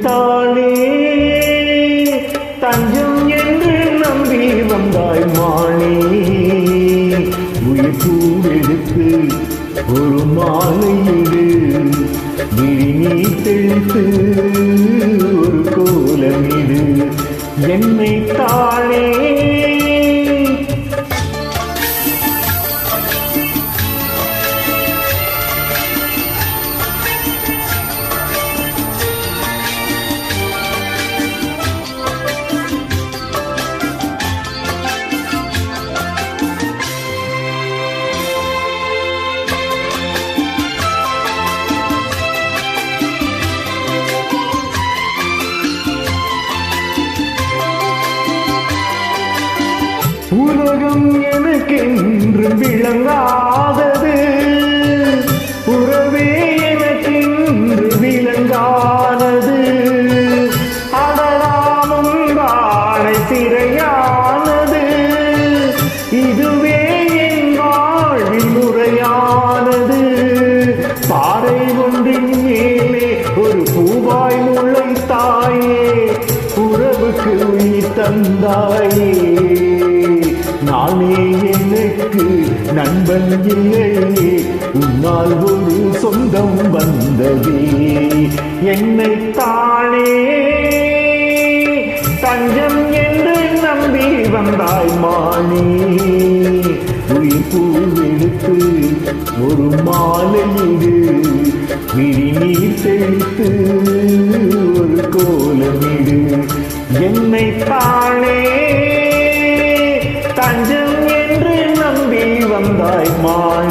தானே. தஞ்சம் என்று நம்பி வந்தாய் மானே. உயிர் பூவெடுத்து ஒரு மாலையிடு விழி நீ தெளித்து ஒரு கோலமிடு என்னை உலகம் எனக்கென்று விளங்காதது. உறவே எனக்கென்று விளங்கானது அடலாமும் வாழை திரையானது. இதுவே என் வாழ்வில் முறையானது. பாறை ஒன்றின் மேலே ஒரு பூவாய் முளைத்தாயே. உறவுக்கு உயிர் தந்தாயே. நண்பன் இல்லையே உன்னால் ஒரு சொந்தம் வந்ததே. என்னை தானே தஞ்சம் என்று நம்பி வந்தாய் மானே. உயிர் பூவெடுத்து ஒரு மாலையிடு விழி தஞ்சம் என்று நம்பி வந்தாய் மாணி